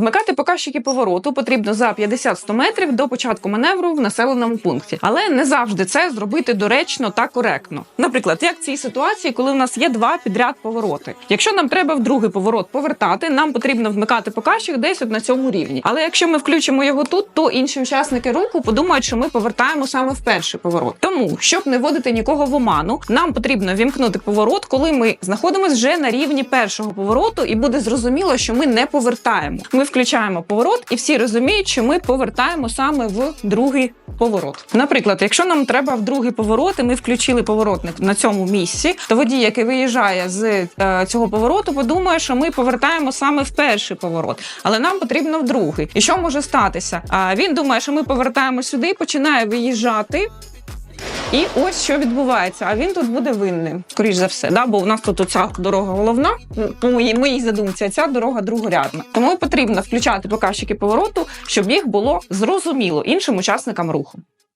Вмикати показчики повороту потрібно за 50-100 метрів до початку маневру в населеному пункті, але не завжди це зробити доречно та коректно. Наприклад, як в цій ситуації, коли у нас є два підряд повороти. Якщо нам треба в другий поворот повертати, нам потрібно вмикати показчик десь от на цьому рівні. Але якщо ми включимо його тут, то інші учасники руху подумають, що ми повертаємо саме в перший поворот. Тому, щоб не вводити нікого в оману, нам потрібно вімкнути поворот, коли ми знаходимося вже на рівні першого повороту, і буде зрозуміло, що ми не повертаємо. Ми включаємо поворот, і всі розуміють, що ми повертаємо саме в другий поворот. Наприклад, якщо нам треба в другий поворот, і ми включили поворотник на цьому місці, то водій, який виїжджає з е, цього повороту, подумає, що ми повертаємо саме в перший поворот, але нам потрібно в другий. І що може статися? А він думає, що ми повертаємо сюди, починає виїжджати. І ось що відбувається. А він тут буде винним, скоріш за все, да? бо у нас тут оця дорога головна, ну, по моїй, моїй задумці, ця дорога другорядна. Тому потрібно включати показчики повороту, щоб їх було зрозуміло іншим учасникам руху.